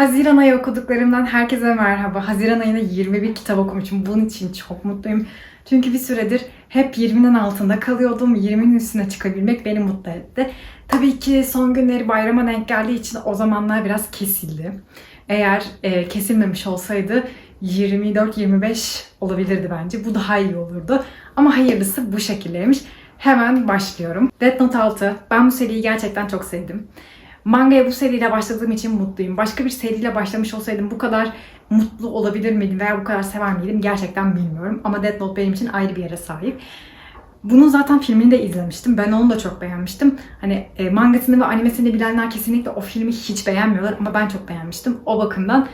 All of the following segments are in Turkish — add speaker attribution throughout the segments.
Speaker 1: Haziran ayı okuduklarımdan herkese merhaba. Haziran ayında 21 kitap okumuşum. Bunun için çok mutluyum. Çünkü bir süredir hep 20'nin altında kalıyordum. 20'nin üstüne çıkabilmek beni mutlu etti. Tabii ki son günleri bayrama denk geldiği için o zamanlar biraz kesildi. Eğer e, kesilmemiş olsaydı 24-25 olabilirdi bence. Bu daha iyi olurdu. Ama hayırlısı bu şekildeymiş. Hemen başlıyorum. Death Note 6. Ben bu seriyi gerçekten çok sevdim. Mangaya bu seriyle başladığım için mutluyum. Başka bir seriyle başlamış olsaydım bu kadar mutlu olabilir miydim veya bu kadar sever miydim gerçekten bilmiyorum. Ama Death Note benim için ayrı bir yere sahip. Bunun zaten filmini de izlemiştim. Ben onu da çok beğenmiştim. Hani e, mangasını ve animesini bilenler kesinlikle o filmi hiç beğenmiyorlar ama ben çok beğenmiştim. O bakımdan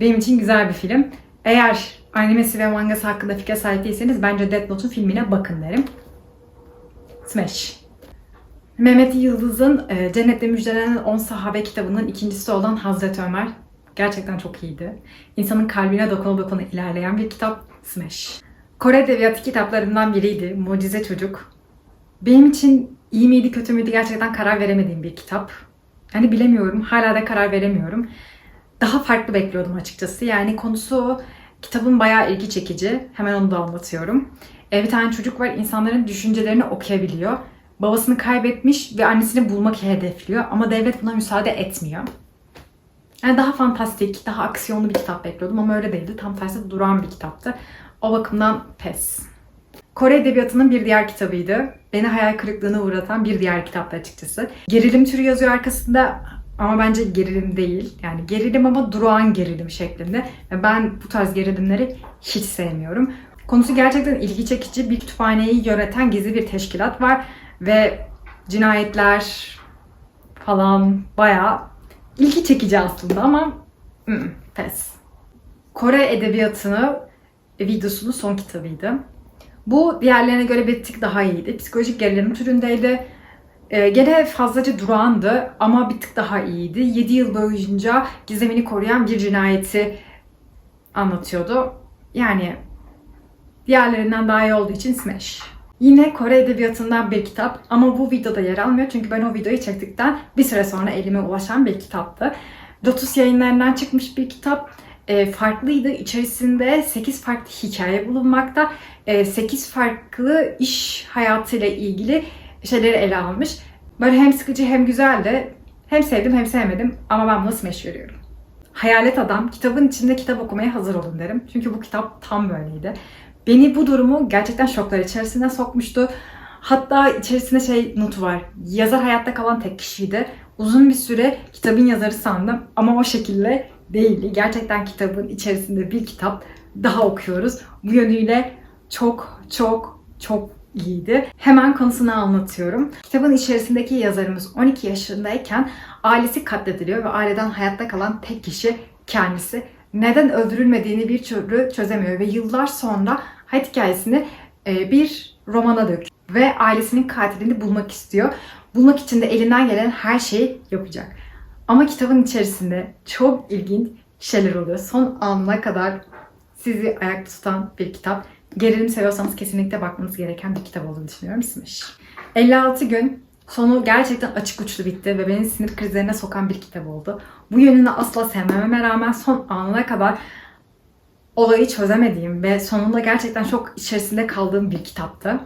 Speaker 1: benim için güzel bir film. Eğer animesi ve mangası hakkında fikre sahip değilseniz bence Death Note'un filmine bakın derim. Smash. Mehmet Yıldız'ın e, Cennette Müjdelenen 10 Sahabe kitabının ikincisi olan Hazreti Ömer gerçekten çok iyiydi. İnsanın kalbine dokuna dokuna ilerleyen bir kitap Smash. Kore Edebiyatı kitaplarından biriydi. Mucize Çocuk. Benim için iyi miydi kötü müydü gerçekten karar veremediğim bir kitap. Yani bilemiyorum. Hala da karar veremiyorum. Daha farklı bekliyordum açıkçası. Yani konusu kitabın bayağı ilgi çekici. Hemen onu da anlatıyorum. E, bir tane çocuk var insanların düşüncelerini okuyabiliyor. Babasını kaybetmiş ve annesini bulmak hedefliyor ama devlet buna müsaade etmiyor. Yani daha fantastik, daha aksiyonlu bir kitap bekliyordum ama öyle değildi. Tam tersi duran bir kitaptı. O bakımdan pes. Kore Edebiyatı'nın bir diğer kitabıydı. Beni hayal kırıklığına uğratan bir diğer kitaptı açıkçası. Gerilim türü yazıyor arkasında ama bence gerilim değil. Yani gerilim ama durağan gerilim şeklinde. Ben bu tarz gerilimleri hiç sevmiyorum. Konusu gerçekten ilgi çekici. Bir kütüphaneyi yöneten gizli bir teşkilat var. Ve cinayetler falan bayağı ilgi çekici aslında ama ı pes. Kore Edebiyatı'nı videosunun son kitabıydı. Bu diğerlerine göre bir tık daha iyiydi. Psikolojik gerilim türündeydi. Ee, gene fazlaca durağandı ama bir tık daha iyiydi. 7 yıl boyunca gizemini koruyan bir cinayeti anlatıyordu. Yani diğerlerinden daha iyi olduğu için Smash. Yine Kore Edebiyatı'ndan bir kitap ama bu videoda yer almıyor çünkü ben o videoyu çektikten bir süre sonra elime ulaşan bir kitaptı. Lotus yayınlarından çıkmış bir kitap. E, farklıydı. İçerisinde 8 farklı hikaye bulunmakta. E, 8 farklı iş hayatıyla ilgili şeyleri ele almış. Böyle hem sıkıcı hem güzeldi. Hem sevdim hem sevmedim ama ben buna smash veriyorum. Hayalet Adam, kitabın içinde kitap okumaya hazır olun derim. Çünkü bu kitap tam böyleydi. Beni bu durumu gerçekten şoklar içerisine sokmuştu. Hatta içerisinde şey notu var. Yazar hayatta kalan tek kişiydi. Uzun bir süre kitabın yazarı sandım ama o şekilde değildi. Gerçekten kitabın içerisinde bir kitap daha okuyoruz. Bu yönüyle çok çok çok iyiydi. Hemen konusunu anlatıyorum. Kitabın içerisindeki yazarımız 12 yaşındayken ailesi katlediliyor ve aileden hayatta kalan tek kişi kendisi. Neden öldürülmediğini bir türlü çözemiyor ve yıllar sonra hayat hikayesini e, bir romana döküyor ve ailesinin katilini bulmak istiyor. Bulmak için de elinden gelen her şeyi yapacak. Ama kitabın içerisinde çok ilginç şeyler oluyor. Son anına kadar sizi ayakta tutan bir kitap. Gerilim seviyorsanız kesinlikle bakmanız gereken bir kitap olduğunu düşünüyorum. Smash. 56 gün sonu gerçekten açık uçlu bitti ve beni sinir krizlerine sokan bir kitap oldu. Bu yönünü asla sevmememe rağmen son anına kadar olayı çözemediğim ve sonunda gerçekten çok içerisinde kaldığım bir kitaptı.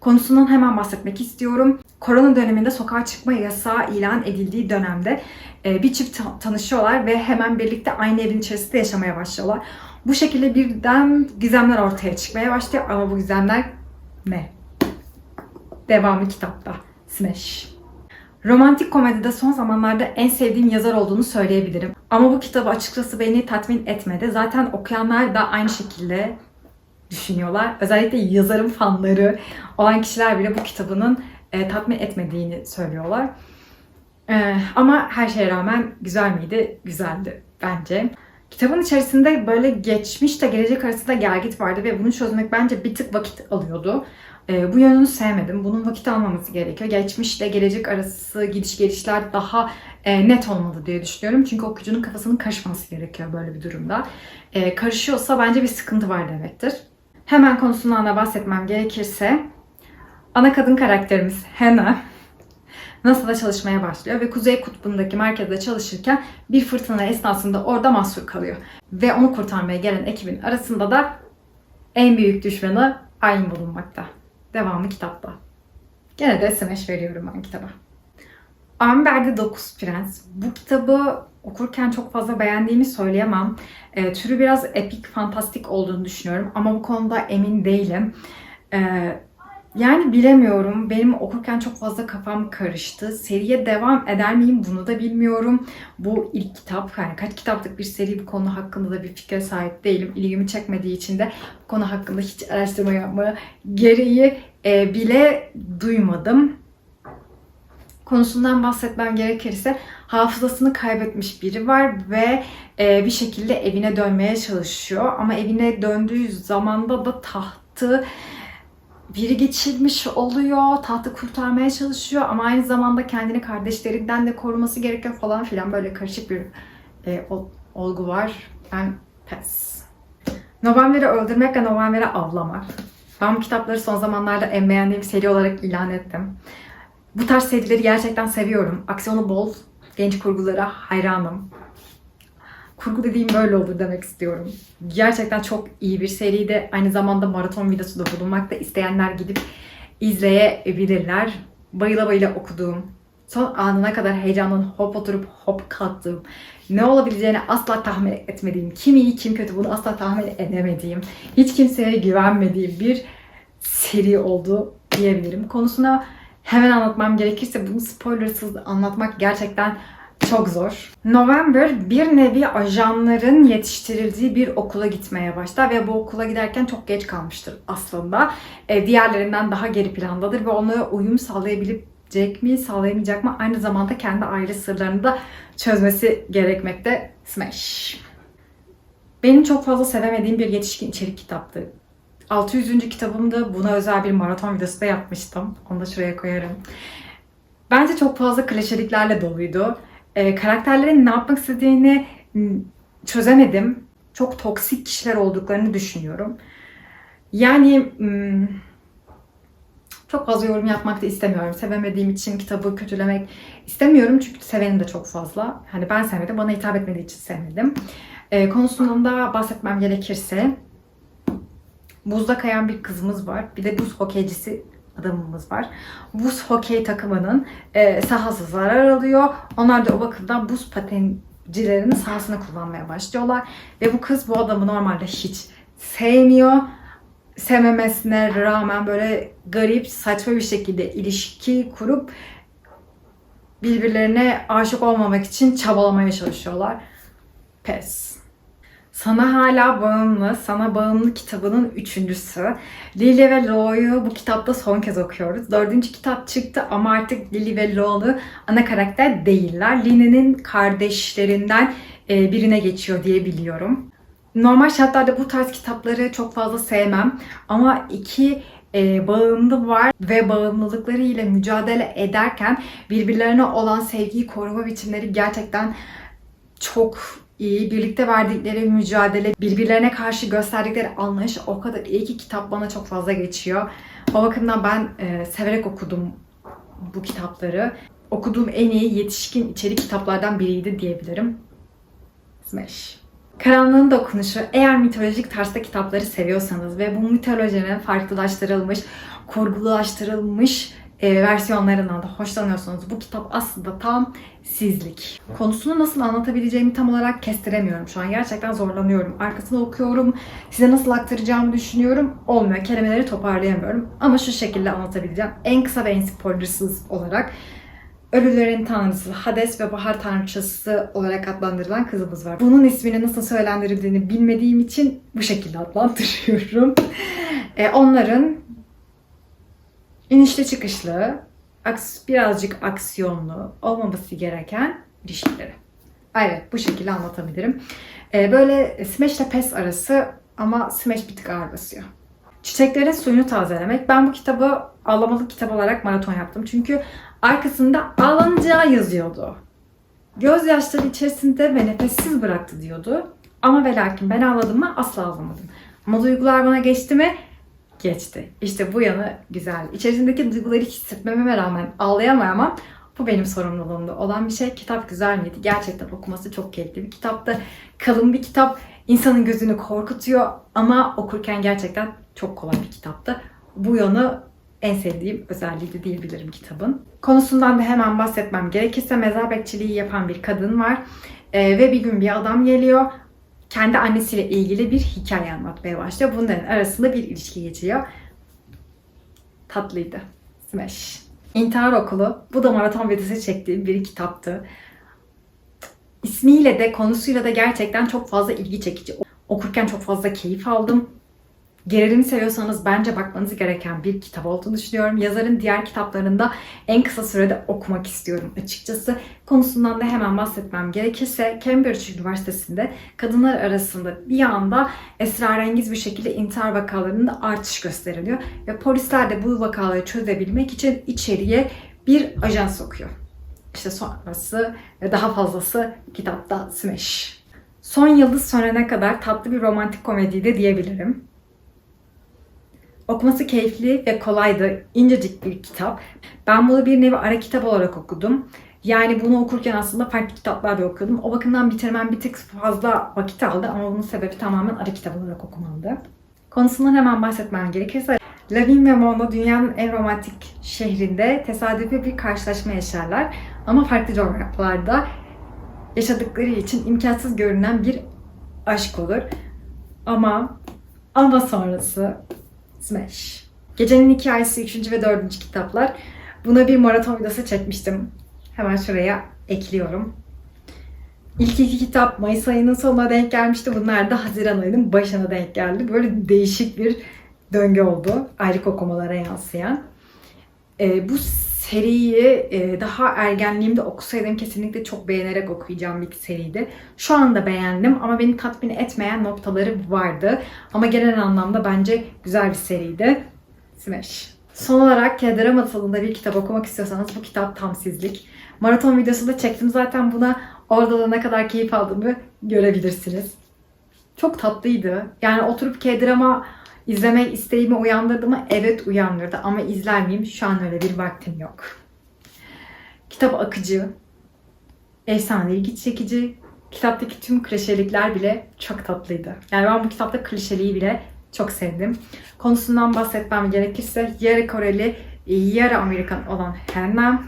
Speaker 1: Konusundan hemen bahsetmek istiyorum. Korona döneminde sokağa çıkma yasağı ilan edildiği dönemde e, bir çift ta- tanışıyorlar ve hemen birlikte aynı evin içerisinde yaşamaya başlıyorlar. Bu şekilde birden gizemler ortaya çıkmaya başlıyor ama bu gizemler ne? Devamı kitapta. Smash. Romantik komedide son zamanlarda en sevdiğim yazar olduğunu söyleyebilirim. Ama bu kitabı açıkçası beni tatmin etmedi. Zaten okuyanlar da aynı şekilde düşünüyorlar. Özellikle yazarın fanları olan kişiler bile bu kitabının e, tatmin etmediğini söylüyorlar. E, ama her şeye rağmen güzel miydi? Güzeldi bence. Kitabın içerisinde böyle geçmişle gelecek arasında gelgit vardı ve bunu çözmek bence bir tık vakit alıyordu. E, bu yönünü sevmedim. Bunun vakit almaması gerekiyor. Geçmişle gelecek arası gidiş gelişler daha e, net olmalı diye düşünüyorum. Çünkü okuyucunun kafasının karışması gerekiyor böyle bir durumda. E, karışıyorsa bence bir sıkıntı var demektir. Hemen konusundan da bahsetmem gerekirse ana kadın karakterimiz Hannah NASA'da çalışmaya başlıyor ve Kuzey Kutbu'ndaki merkezde çalışırken bir fırtına esnasında orada mahsur kalıyor. Ve onu kurtarmaya gelen ekibin arasında da en büyük düşmanı Ayn bulunmakta. Devamı kitapta. Gene de smash veriyorum ben kitaba. Amber'de Dokuz Prens. Bu kitabı okurken çok fazla beğendiğimi söyleyemem. E, türü biraz epik, fantastik olduğunu düşünüyorum ama bu konuda emin değilim. E, yani bilemiyorum. Benim okurken çok fazla kafam karıştı. Seriye devam eder miyim bunu da bilmiyorum. Bu ilk kitap. Yani kaç kitaplık bir seri bu konu hakkında da bir fikre sahip değilim. İlgimi çekmediği için de bu konu hakkında hiç araştırma yapma gereği e, bile duymadım. Konusundan bahsetmem gerekirse hafızasını kaybetmiş biri var ve e, bir şekilde evine dönmeye çalışıyor. Ama evine döndüğü zamanda da tahtı biri geçirmiş oluyor. Tahtı kurtarmaya çalışıyor ama aynı zamanda kendini kardeşlerinden de koruması gerekiyor falan filan böyle karışık bir e, ol- olgu var. Ben pes. November'i öldürmek ve November'i avlamak. Ben bu kitapları son zamanlarda en beğendiğim seri olarak ilan ettim. Bu tarz serileri gerçekten seviyorum. Aksiyonu bol, genç kurgulara hayranım. Kurgu dediğim böyle olur demek istiyorum. Gerçekten çok iyi bir seriydi. Aynı zamanda maraton videosu da bulunmakta. İsteyenler gidip izleyebilirler. Bayıla bayıla okuduğum, son anına kadar heyecandan hop oturup hop kalktığım, ne olabileceğini asla tahmin etmediğim, kim iyi kim kötü bunu asla tahmin edemediğim, hiç kimseye güvenmediğim bir seri oldu diyebilirim. Konusuna hemen anlatmam gerekirse bunu spoilersız anlatmak gerçekten çok zor. November bir nevi ajanların yetiştirildiği bir okula gitmeye başlar ve bu okula giderken çok geç kalmıştır aslında. E, diğerlerinden daha geri plandadır ve onlara uyum sağlayabilecek mi, sağlayamayacak mı? Aynı zamanda kendi aile sırlarını da çözmesi gerekmekte. Smash. Benim çok fazla sevemediğim bir yetişkin içerik kitaptı. 600. kitabımda buna özel bir maraton videosu da yapmıştım. Onu da şuraya koyarım. Bence çok fazla klişeliklerle doluydu. Ee, karakterlerin ne yapmak istediğini çözemedim. Çok toksik kişiler olduklarını düşünüyorum. Yani m, çok fazla yorum yapmak da istemiyorum. Sevemediğim için kitabı kötülemek istemiyorum. Çünkü sevenim de çok fazla. Hani ben sevmedim, bana hitap etmediği için sevmedim. Ee, konusundan da bahsetmem gerekirse buzda kayan bir kızımız var. Bir de buz hokeycisi adamımız var. Buz hokey takımının e, sahası zarar alıyor. Onlar da o bakımdan buz patencilerinin sahasını kullanmaya başlıyorlar. Ve bu kız bu adamı normalde hiç sevmiyor. Sevmemesine rağmen böyle garip, saçma bir şekilde ilişki kurup birbirlerine aşık olmamak için çabalamaya çalışıyorlar. Pes. Sana hala bağımlı, sana bağımlı kitabının üçüncüsü. Lily ve Lo'yu bu kitapta son kez okuyoruz. Dördüncü kitap çıktı ama artık Lily ve Lo'lu ana karakter değiller. Lily'nin kardeşlerinden e, birine geçiyor diye biliyorum. Normal şartlarda bu tarz kitapları çok fazla sevmem. Ama iki e, bağımlı var ve bağımlılıkları ile mücadele ederken birbirlerine olan sevgiyi koruma biçimleri gerçekten çok iyi. Birlikte verdikleri mücadele, birbirlerine karşı gösterdikleri anlayış o kadar iyi ki kitap bana çok fazla geçiyor. O bakımdan ben e, severek okudum bu kitapları. Okuduğum en iyi yetişkin içerik kitaplardan biriydi diyebilirim. Smash. Karanlığın Dokunuşu. Eğer mitolojik tarzda kitapları seviyorsanız ve bu mitolojinin farklılaştırılmış, kurgulaştırılmış e, versiyonlarından da hoşlanıyorsanız bu kitap aslında tam sizlik. Konusunu nasıl anlatabileceğimi tam olarak kestiremiyorum şu an. Gerçekten zorlanıyorum. Arkasını okuyorum. Size nasıl aktaracağımı düşünüyorum. Olmuyor. Kelimeleri toparlayamıyorum. Ama şu şekilde anlatabileceğim. En kısa ve en spoilersız olarak Ölülerin tanrısı Hades ve bahar tanrıçası olarak adlandırılan kızımız var. Bunun ismini nasıl söylendirildiğini bilmediğim için bu şekilde adlandırıyorum. E, onların inişli çıkışlı, birazcık aksiyonlu olmaması gereken ilişkileri. Evet bu şekilde anlatabilirim. E, böyle Smash ile Pes arası ama Smash bir tık ağır basıyor. Çiçeklerin suyunu tazelemek. Ben bu kitabı ağlamalık kitap olarak maraton yaptım. Çünkü arkasında ağlanacağı yazıyordu. Gözyaşları içerisinde ve nefessiz bıraktı diyordu. Ama ve lakin ben ağladım mı asla ağlamadım. Ama duygular bana geçti mi? Geçti. İşte bu yanı güzel. İçerisindeki duyguları hissetmeme rağmen ağlayamam Bu benim sorumluluğumda olan bir şey. Kitap güzel miydi? Gerçekten okuması çok keyifli bir kitaptı. Kalın bir kitap. insanın gözünü korkutuyor ama okurken gerçekten çok kolay bir kitaptı. Bu yanı en sevdiğim özelliği de diyebilirim kitabın. Konusundan da hemen bahsetmem gerekirse mezar bekçiliği yapan bir kadın var. Ee, ve bir gün bir adam geliyor. Kendi annesiyle ilgili bir hikaye anlatmaya başlıyor. Bunların arasında bir ilişki geçiyor. Tatlıydı. Smash. İntihar Okulu. Bu da maraton videosu çektiğim bir kitaptı. İsmiyle de konusuyla da gerçekten çok fazla ilgi çekici. Okurken çok fazla keyif aldım. Gerilim seviyorsanız bence bakmanız gereken bir kitap olduğunu düşünüyorum. Yazarın diğer kitaplarını da en kısa sürede okumak istiyorum açıkçası. Konusundan da hemen bahsetmem gerekirse Cambridge Üniversitesi'nde kadınlar arasında bir anda esrarengiz bir şekilde intihar vakalarında artış gösteriliyor. Ve polisler de bu vakaları çözebilmek için içeriye bir ajan sokuyor. İşte sonrası ve daha fazlası kitapta Smash. Son Yıldız Sönene kadar tatlı bir romantik komediydi diyebilirim. Okuması keyifli ve kolaydı. İncecik bir kitap. Ben bunu bir nevi ara kitap olarak okudum. Yani bunu okurken aslında farklı kitaplar da okuyordum. O bakımdan bitirmem bir tık fazla vakit aldı ama bunun sebebi tamamen ara kitap olarak okumamdı. Konusundan hemen bahsetmem gerekirse Lavin ve Mona dünyanın en romantik şehrinde tesadüfi bir karşılaşma yaşarlar. Ama farklı coğrafyalarda yaşadıkları için imkansız görünen bir aşk olur. Ama ama sonrası Smash. Gecenin Hikayesi 3. ve 4. kitaplar. Buna bir maraton videosu çekmiştim. Hemen şuraya ekliyorum. İlk iki kitap Mayıs ayının sonuna denk gelmişti. Bunlar da Haziran ayının başına denk geldi. Böyle değişik bir döngü oldu. Ayrık okumalara yansıyan. Ee, bu seriyi e, daha ergenliğimde okusaydım kesinlikle çok beğenerek okuyacağım bir seriydi. Şu anda beğendim ama beni tatmin etmeyen noktaları vardı. Ama genel anlamda bence güzel bir seriydi. Smash. Son olarak Masalı'nda bir kitap okumak istiyorsanız bu kitap tam sizlik. Maraton videosu da çektim zaten buna. Orada da ne kadar keyif aldığımı görebilirsiniz. Çok tatlıydı. Yani oturup K-drama izlemek isteğimi uyandırdı mı? Evet uyandırdı ama izler miyim? Şu an öyle bir vaktim yok. Kitap akıcı, efsane ilgi çekici. Kitaptaki tüm klişelikler bile çok tatlıydı. Yani ben bu kitapta klişeliği bile çok sevdim. Konusundan bahsetmem gerekirse yarı Koreli, yarı Amerikan olan Hannah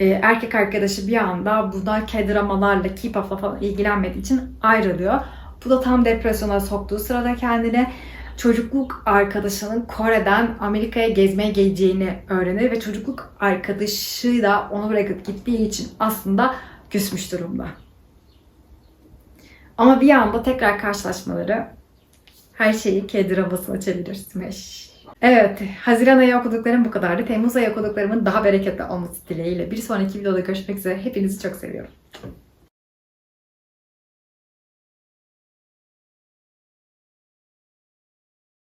Speaker 1: e, erkek arkadaşı bir anda buna kedramalarla, K-pop'la falan ilgilenmediği için ayrılıyor. Bu da tam depresyona soktuğu sırada kendine çocukluk arkadaşının Kore'den Amerika'ya gezmeye geleceğini öğrenir ve çocukluk arkadaşı da onu bırakıp gittiği için aslında küsmüş durumda. Ama bir anda tekrar karşılaşmaları her şeyi kedi arabasına çevirir. Smash. Evet, Haziran ayı okuduklarım bu kadardı. Temmuz ayı okuduklarımın daha bereketli olması dileğiyle. Bir sonraki videoda görüşmek üzere. Hepinizi çok seviyorum.